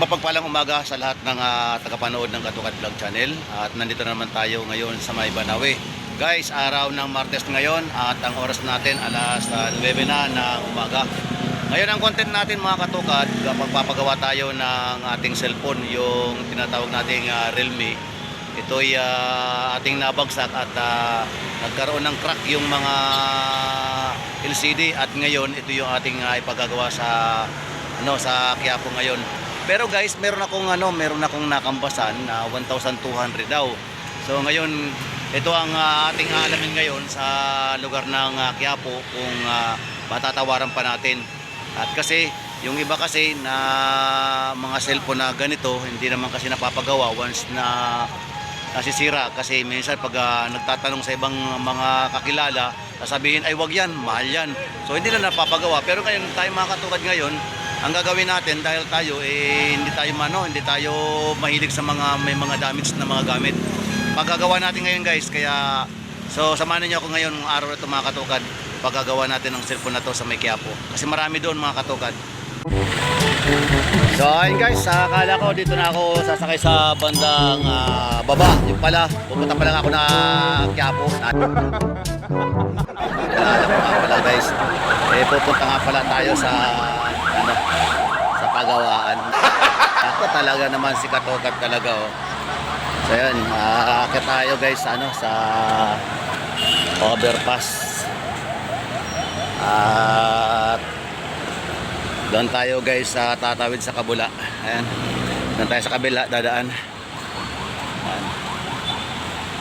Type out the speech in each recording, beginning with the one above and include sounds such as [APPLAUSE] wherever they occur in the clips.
Mapagpalang umaga sa lahat ng ah, tagapanood ng Katukat Vlog Channel. At nandito na naman tayo ngayon sa May Banawe. Guys, araw ng Martes ngayon At ang oras natin alas ah, 9 na ng umaga. Ngayon ang content natin mga katukat Magpapagawa tayo ng ating cellphone Yung tinatawag nating ah, Realme. Ito'y ah, ating nabagsak at ah, nagkaroon ng crack yung mga LCD At ngayon ito yung ating ah, ipagagawa sa ano sa Quiapo ngayon. Pero guys, meron akong ano, meron akong nakambasan na 1,200 daw. So ngayon, ito ang ah, ating alamin ngayon sa lugar ng ah, Quiapo kung matatawaran pa natin. At kasi yung iba kasi na mga cellphone na ganito, hindi naman kasi napapagawa once na nasisira kasi minsan pag ah, nagtatanong sa ibang mga kakilala, sasabihin ay wag yan, mahal yan. So hindi na napapagawa. Pero ngayon tayo mga katulad ngayon, ang gagawin natin dahil tayo eh hindi tayo mano, hindi tayo mahilig sa mga may mga damage na mga gamit. Paggagawa natin ngayon guys, kaya so samahan niyo ako ngayon ng araw ito mga katukad. Paggagawa natin ng cellphone na to sa May Quiapo. Kasi marami doon mga katukad. So ayun guys, akala ko dito na ako sasakay sa bandang ah, baba. Yung pala, pupunta pa lang ako na Quiapo. Alala ko nga pala guys. Eh pupunta nga pala tayo sa ano, sa pagawaan. [LAUGHS] Ako talaga naman si Katokat talaga oh. So yun, aakit tayo guys ano sa overpass. At doon tayo guys sa tatawid sa kabula. Ayan. Doon tayo sa kabila dadaan. Ayan.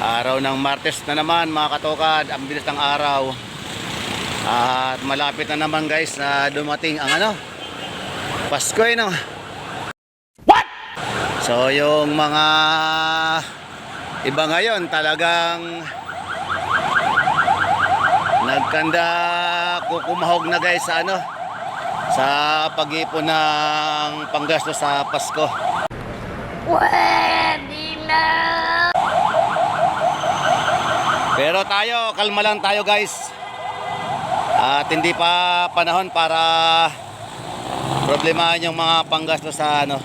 Araw ng Martes na naman mga katokad. Ang bilis ng araw. At malapit na naman guys na dumating ang ano. Pasko eh no. What? So yung mga iba ngayon talagang nagkanda kukumahog na guys sa ano sa pag-ipon ng panggasto sa Pasko. Pwede na! Pero tayo, kalma lang tayo guys. At hindi pa panahon para problemahan yung mga panggasto sa ano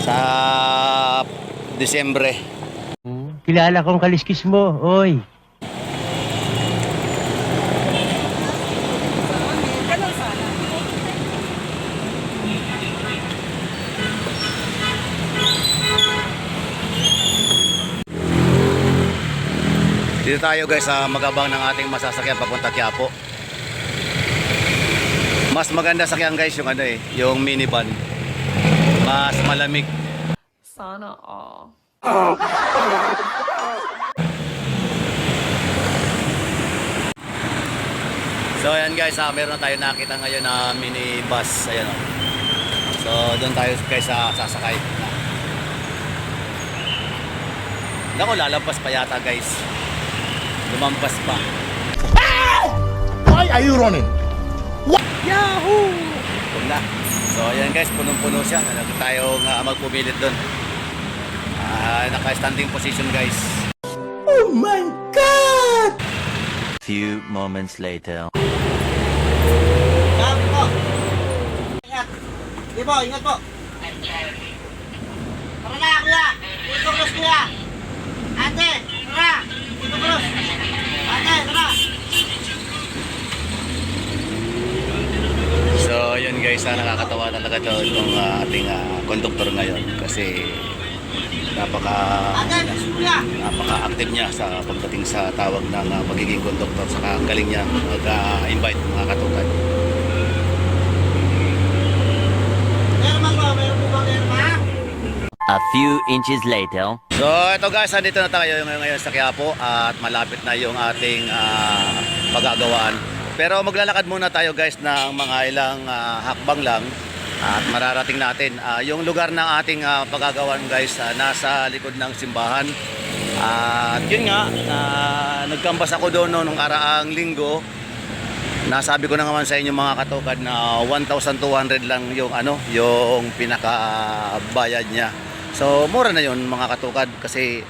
sa Disyembre. Kilala kong kaliskis mo, oy. Dito tayo guys sa magabang ng ating masasakyan papunta Quiapo. Mas maganda sakyan guys yung ano eh, yung minivan. Mas malamig. Sana all. So ayan guys, ah, meron na tayo nakita ngayon na mini bus. Ayan o. So doon tayo guys sa sasakay. Naku, lalabas pa yata guys. Lumampas pa. Why are you running? Huwag na. So ayan guys, punong-puno siya. Talaga tayong uh, magpumilit doon. Ah, naka-standing position guys. Oh my God! Few moments later. Sabi po. Ingat. Di po, ingat po. Tara na, kuya. Cross, kuya. Ate, tara. Dito cross. Ate, tara. So yun guys, ah, talaga to itong ah, ating ah, conductor ngayon kasi napaka napaka-active niya sa pagdating sa tawag ng uh, pagiging conductor saka ang galing niya mag-invite mga ba meron pa? A few inches later. So ito guys, nandito na tayo ngayon, ngayon sa Quiapo at malapit na yung ating ah, pagagawaan. Pero maglalakad muna tayo guys ng mga ilang ah, hakbang lang at mararating natin. Ah, yung lugar ng ating ah, pagagawan guys, ah, nasa likod ng simbahan. At yun nga, ah, nagkambas ako doon no, nung araang linggo. Nasabi ko na naman sa inyo mga katukad na 1,200 lang yung ano, yung pinakabayad niya. So mura na yun mga katukad kasi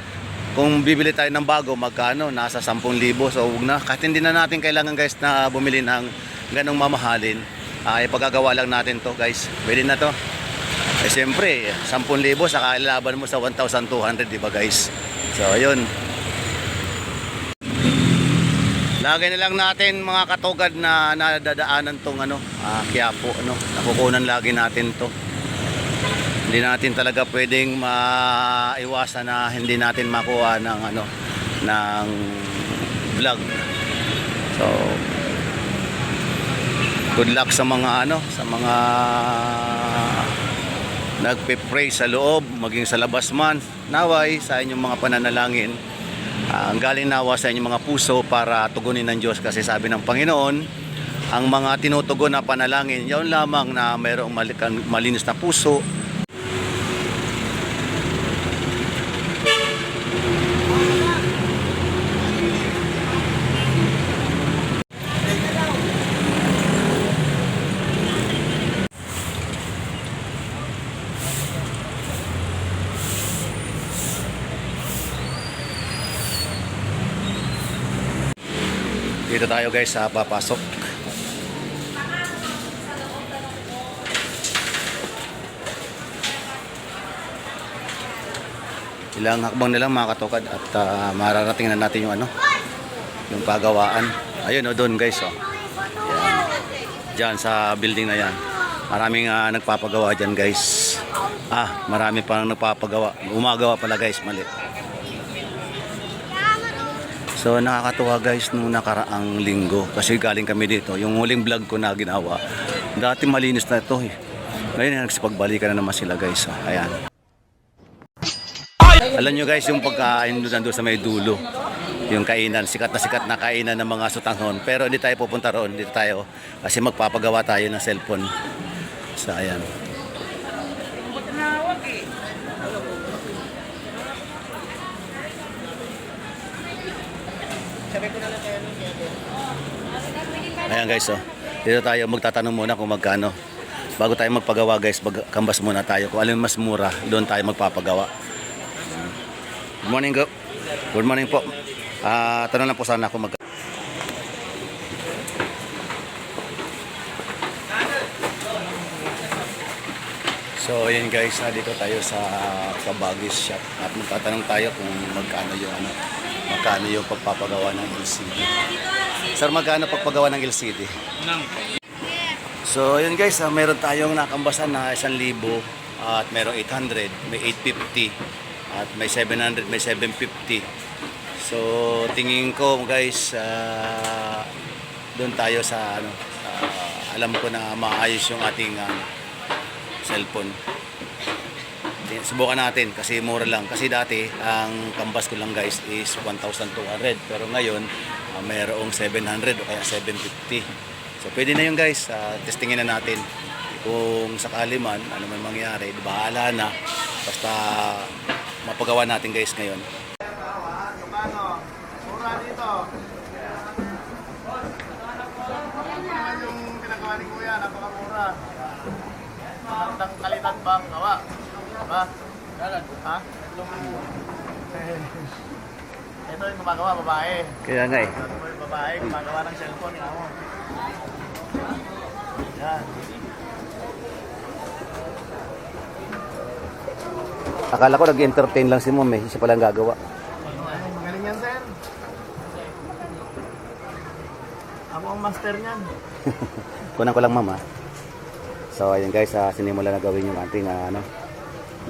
kung bibili tayo ng bago magkano nasa 10,000 so huwag na kahit hindi na natin kailangan guys na bumili ng ganong mamahalin ay pagagawa lang natin to guys pwede na to Eh siyempre, 10,000 saka ilaban mo sa 1,200, di ba guys? So ayun. Lagay na lang natin mga katugad na nadadaanan tong ano, ah, Quiapo, ano, nakukunan lagi natin to. Hindi natin talaga pwedeng maiwasan na hindi natin makuha ng ano, ng vlog. So, good luck sa mga ano, sa mga nagpe-pray sa loob, maging sa labas man. Naway sa inyong mga pananalangin. Ah, ang galing nawa sa inyong mga puso para tugunin ng Diyos kasi sabi ng Panginoon, ang mga tinutugon na panalangin, yaon lamang na mayroong mali- malinis na puso, Dito tayo guys sa papasok. Ilang hakbang na lang mga katukad at ah, mararating na natin yung ano, yung pagawaan. Ayun o doon guys oh. Yan. Diyan sa building na yan. Maraming ah, nagpapagawa dyan guys. Ah, marami pa nagpapagawa. Gumagawa pala guys, mali. So nakakatuwa guys nung nakaraang linggo kasi galing kami dito. Yung huling vlog ko na ginawa. Dati malinis na ito eh. Ngayon nagsipagbalikan na naman sila guys. So, ayan. Alam nyo guys yung pagkain doon sa may dulo. Yung kainan, sikat na sikat na kainan ng mga sutanghon. Pero hindi tayo pupunta roon, dito tayo. Kasi magpapagawa tayo ng cellphone. So ayan. Ayan guys, oh. Dito tayo magtatanong muna kung magkano. Bago tayo magpagawa guys, magkambas muna tayo. Kung alin mas mura, doon tayo magpapagawa. Good morning, go. Good morning po. Ah, tanong lang po sana ako mag So, ayun guys, ah, dito tayo sa Kabagis shop at magtatanong tayo kung magkano yung ano, magkano yung pagpapagawa ng LCD. Sir, magkano pagpagawa ng LCD? So, ayun guys, ah, meron tayong nakambasan na 1,000 at merong 800, may 850 at may 700, may 750. So, tingin ko guys, ah, doon tayo sa ano, ah, alam ko na maayos yung ating ah, cellphone. Subukan natin kasi mura lang. Kasi dati, ang kambas ko lang guys is 1,200. Pero ngayon, ah, mayroong 700 o kaya 750. So pwede na yun guys. Ah, testingin na natin. Kung sakali man, ano man mangyari, bahala na. Basta mapagawa natin guys ngayon. Mura dito. yung pinagawa ni Kuya, napakamura. Magandang kalidad ba ang gawa? Ba? Ha? Ito yung gumagawa, babae. Kaya nga eh. Ito yung babae, gumagawa ng cellphone. Nga mo. Yan. Akala ko nag-entertain lang si mom eh. Siya palang gagawa. Ay, magaling yan, sir. Ako ang master niyan. [LAUGHS] Kunan ko lang mama. So ayun guys, uh, sinimula na gawin yung ating ah, ano,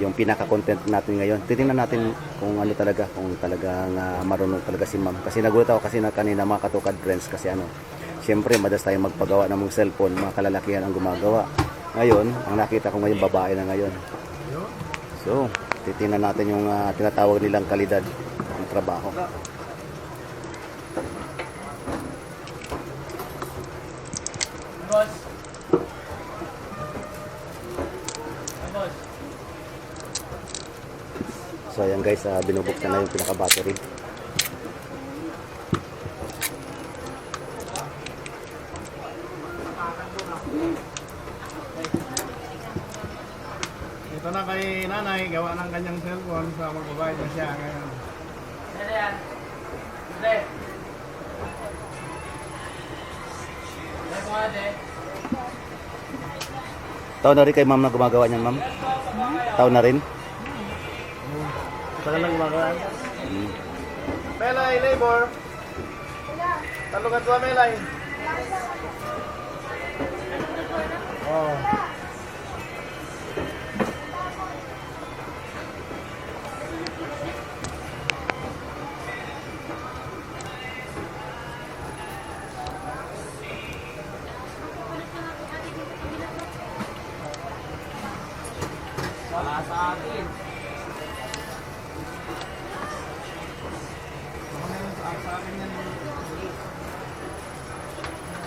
yung pinaka-content natin ngayon. Titingnan natin kung ano talaga, kung talagang ah, marunong talaga si ma'am. Kasi nagulat ako kasi na kanina mga katukad friends kasi ano, Siyempre, madas tayo magpagawa ng mga cellphone, mga kalalakihan ang gumagawa. Ngayon, ang nakita ko ngayon, babae na ngayon. So, titingnan natin yung ah, tinatawag nilang kalidad ng trabaho. So ayan guys, uh, binubuksan na yung pinaka-battery. Ito na kay nanay, gawa ng kanyang cellphone sa magbabayad na siya ngayon. Taon na rin kay ma'am na gumagawa niyan ma'am. Taon na rin? Tagal lang gumagaan. Melay, labor. Talungan ko, Melay. Oh.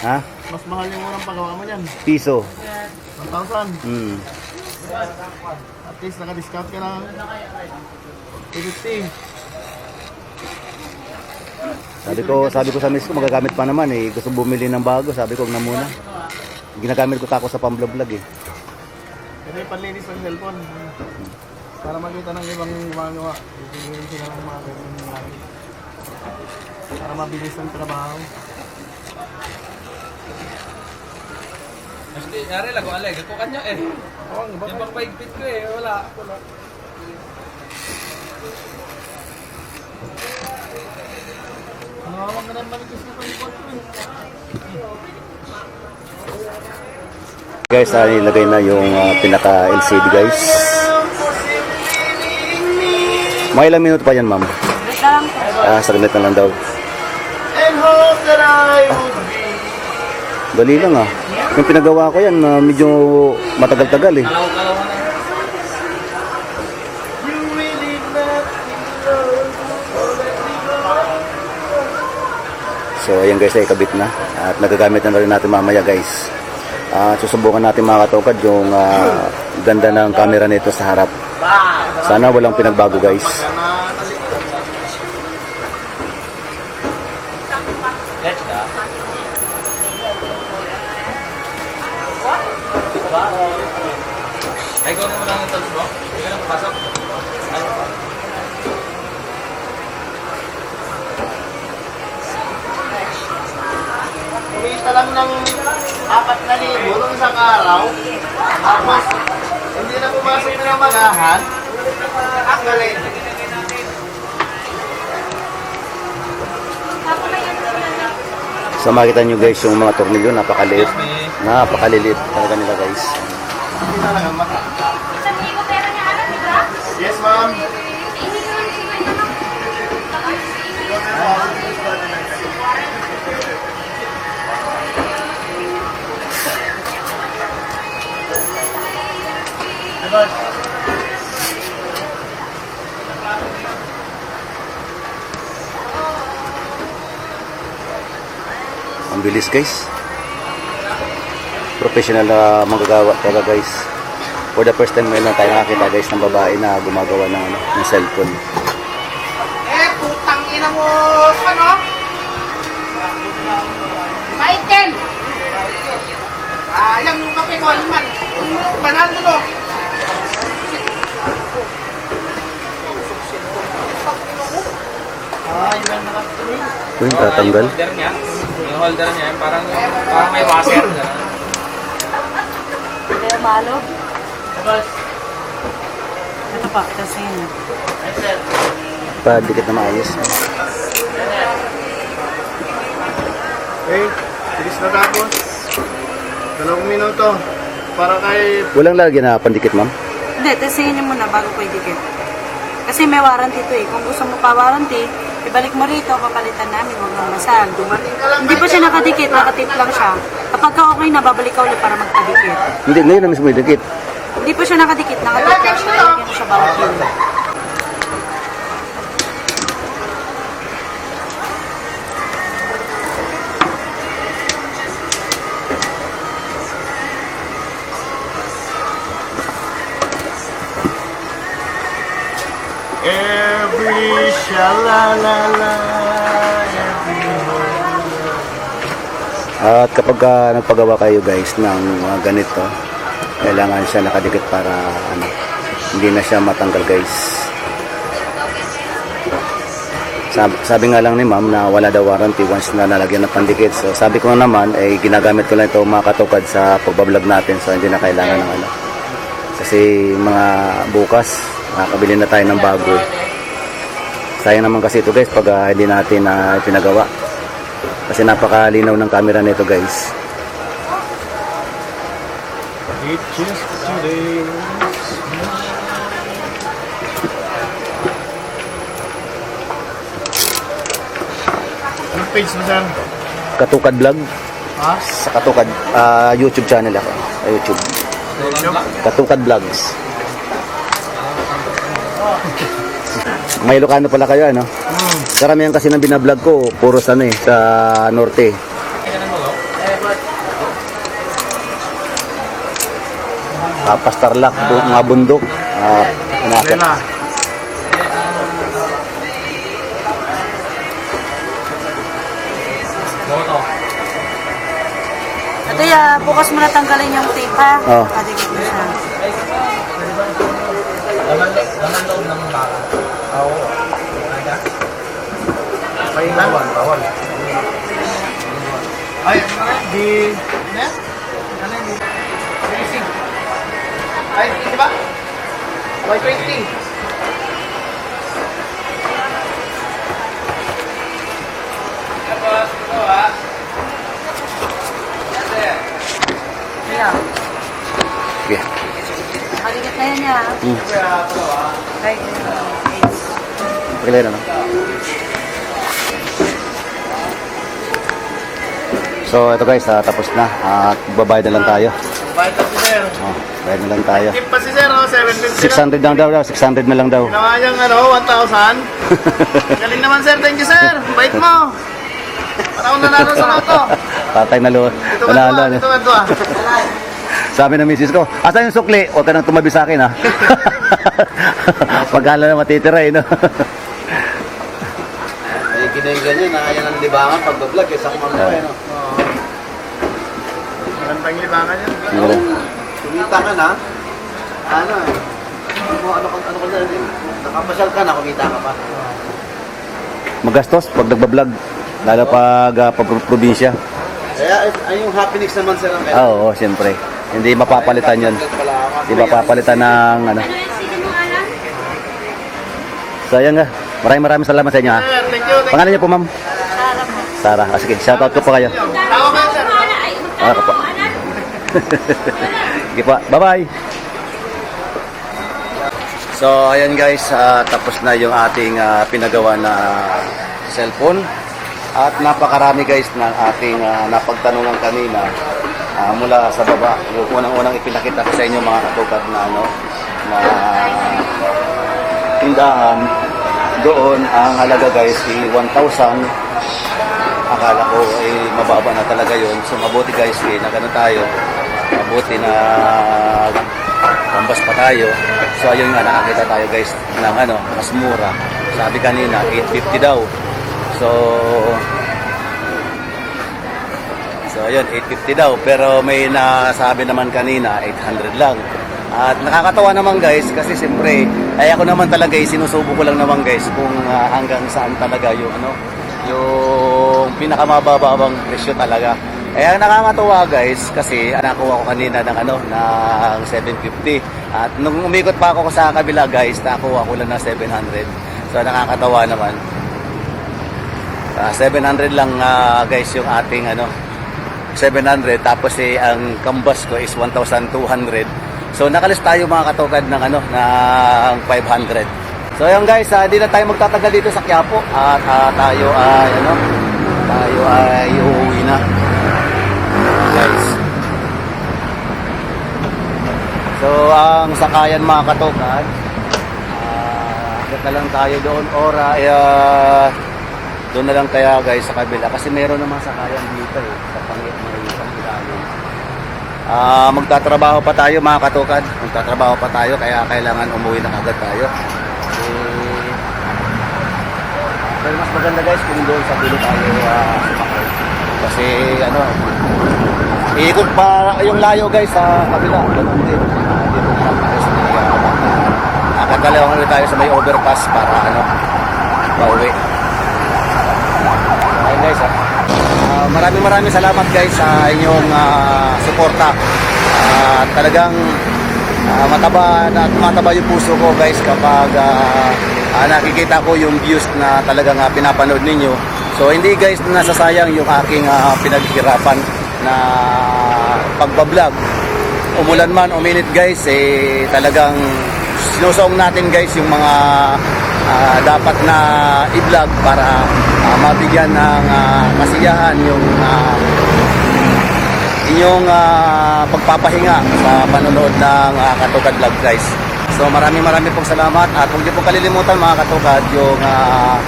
Ha? Mas mahal yung unang pagawa mo niyan. Piso. 1,000. Mm. At least naka-discount ka ng 250. Sabi ko, sabi ko sa miss ko, magagamit pa naman eh. Gusto bumili ng bago. Sabi ko, huwag na muna. Ginagamit ko tako sa pamblog eh. Yung panlinis ng cellphone. Para makita ng ibang gumagawa. Pipiliin sila ng mga ganyan. Para mabilis ang trabaho. Mas di, yari lang ko aleg, ako kanya eh. Oo, oh, Yung bang paigpit ko eh, wala. Wala. Nawawag na rin manikis na palipot ko eh. Guys, ah, nilagay na yung ah, pinaka LCD guys. Mga ilang minuto pa yan ma'am? Wait lang po. Ah, saglit na lang daw. And hope that I would be Dali lang ah. Yung pinagawa ko yan, ah, medyo matagal-tagal eh. So ayan guys, ay kabit na. At nagagamit na rin natin mamaya guys. At susubukan natin mga katokad yung ah, ganda ng camera nito sa harap. Sana walang pinagbago guys. Ay, gawin mo lang yung touch mo. Hindi ka na papasok. Ay, lang ng apat na libo nung isang araw. Tapos, hindi na pumasok na ng magahan. Ang galing. So makita nyo guys yung mga tornilyo, napakaliit. Napakaliliit talaga nila guys. Yes, ma'am. Diba? Ang bilis guys. Professional na manggagawa talaga guys. For the first time ngayon lang tayo nakakita guys ng babae na gumagawa ng, ano, ng cellphone. Eh, putang ina mo! Ano? Michael! Sayang yung kape ko, Alman. Banal. Ah, nakatuloy. Ito yung tatanggal. Holder niya. Yung holder niya, parang, parang may washer. Kaya malo. Ito pa, kasi yun. Padikit na maayos. Okay, bilis na tapos. Dalawang minuto. Para kay... Walang lagyan na pandikit ma'am. Hindi, tesihin niyo muna bago pwede dikit. Kasi may warranty to eh. Kung gusto mo pa warranty, ibalik mo rito, papalitan namin, huwag nang masal. Hindi pa siya nakadikit, nakatip lang siya. Kapag ka okay na, babalik ka ulit para magkadikit. Hindi, ngayon na mismo yung dikit. Hindi pa siya nakadikit, nakatip lang siya. Lalagyan mo siya bawat kilo. Every shalalala, At kapag ah, nagpagawa kayo guys ng mga ganito, kailangan siya nakadikit para ano, hindi na siya matanggal guys. Sabi, sabi nga lang ni ma'am na wala daw warranty once na nalagyan ng pandikit. So sabi ko naman ay ginagamit ko lang ito mga katukad sa pagbablog natin so hindi na kailangan ng ano. Kasi mga bukas, makakabili na tayo ng bago. Sayang naman kasi ito guys pag ah, hindi natin na pinagawa. Kasi napakalinaw ng camera nito guys. Anong page mo, sir? Katukad Vlog. Ha? Sa Katukad ah, YouTube channel ako. Sa YouTube. Katukad Vlogs. May Ilocano pala kayo ano? Karamihan kasi ng binablog ko, puro sa ano eh, sa norte. Ah, Pastarlak, bu- mga bundok. Ah, inakit. Lela. Boto. Ito ya, bukas mo na tanggalin yung tape ha. Oh. Kadikit mo siya. Laman, laman loob ng baka. Oo. Pahingawan, bawal. Ay, di... Ano yan? Ano yan? Racing. Ay, di ba? Y20. Kaya, Sige. kadikit na yan niya. ha? Hmm. Eight. Okay na, no? So, ito guys, ah, tapos na. At babayad na lang tayo. Bayad pa si sir. Oh, bayad na lang tayo. Tip pa si sir, oh, 750 lang. 600 lang daw daw, 600 na lang daw. Ginawa niyang ano, 1,000. [LAUGHS] Galing naman sir, thank you sir. Bait mo. Para akong nanalo sa loto. [LAUGHS] Tatay na lo. Dito ka Nanalo. ka doon. [LAUGHS] Sabi ng misis ko, asan yung sukli? Huwag ka nang tumabi sa akin ha. Pagkala na matitira eh, no? Ay, kinenggan niya na yan ang libangan pag-vlog, isang mga eh, no? Magandang libangan yan. Kumita ka na, ano eh, ano, ano, ano ka na, nakapasyal ka na, kumita ka pa. Magastos pag nagbablog, lalo pag uh, probinsya. Kaya ay yung happenings naman sir ang Oo, oo, siyempre. Hindi mapapalitan yun. Hindi mapapalitan ng ano. Sayang nga. Maraming maraming salamat sa inyo ha. Sir, thank you. Thank you. Pangalan niyo po ma'am? Sarah. Ah, sige, shoutout ko po kayo. Tawa kayo sir. Ah, po. [LAUGHS] Sige po. Bye-bye. So, ayan guys, ah, tapos na yung ating ah, pinagawa na cellphone. At napakarami guys ng ating ah, napagtanungan kanina ah, mula sa baba. Yung unang-unang ipinakita ko sa inyo mga katugad na ano, na tindahan. Doon, ang halaga guys, i 1,000 akala ko ay mababa na talaga yon so mabuti guys eh, na ganun tayo. Mabuti na pambas pa tayo. So ayun nga nakakita tayo guys ng ano mas mura. Sabi kanina 850 daw. So so ayun 850 daw. Pero may nasabi naman kanina 800 lang. At nakakatawa naman guys kasi siyempre ay ako naman talaga eh, sinusubo ko lang naman guys kung ah, hanggang saan talaga yung ano yung pinakamabababang presyo talaga. Eh ang nakakatuwa guys kasi nakuha ko kanina ng ano ng 750 at nung umikot pa ako sa kabila guys nakuha ko lang ng 700. So nakakatawa naman. Ah, 700 lang ah, guys yung ating ano 700 tapos eh ang kambas ko is 1,200. So nakalis tayo mga katugad ng ano ng 500. So ayun guys, hindi na tayo magtatagal dito sa Quiapo at ah, tayo ay ano, tayo ay uuwi na. Guys. So ang sakayan mga ah, uh, na lang tayo doon ora uh, doon na lang kaya guys sa kabila kasi meron naman sakayan dito eh sa pangit may. Ah, magtatrabaho pa tayo mga katukad. Magtatrabaho pa tayo kaya kailangan umuwi na agad tayo. Eh, Pero mas maganda guys kung doon sa dulo tayo uh. Kasi ano, iikot pa yung layo guys sa kabila. Ganun din. Uh, dito na tayo sa may uh, overpass para ano, pauwi. Ayun guys ah. Ah, maraming maraming salamat guys sa inyong ah, suporta. Ah, talagang ah, mataba na tumataba yung puso ko guys kapag ah, ah, nakikita ko yung views na talagang ah, pinapanood ninyo. So hindi guys nasasayang yung aking ah, pinaghirapan na pagbablog. Umulan man, uminit guys, eh talagang sinusuong natin guys yung mga ah, dapat na i-vlog para ah, mabigyan ng ah, kasiyahan yung ah, inyong ah, pagpapahinga sa panonood ng uh, Katugad Vlog guys. So maraming maraming pong salamat at huwag niyo pong kalilimutan mga Katugad yung ah,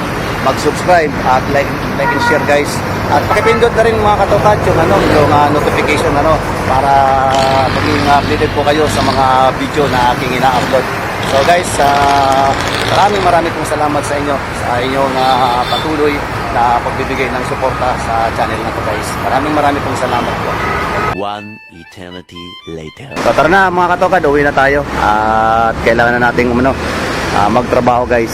mag-subscribe at like, like and share guys. At pakipindot na rin mga Katugad yung, ano, yung ah, notification ano, para maging updated po kayo sa mga video na aking ina-upload. So guys, ah, maraming maraming pong salamat sa inyo sa inyong ah, patuloy na pagbibigay ng suporta sa channel na to guys. Maraming maraming pong salamat po. One eternity later. So tara na mga katokad, uwi na tayo. At kailangan na nating umano, ah, magtrabaho guys.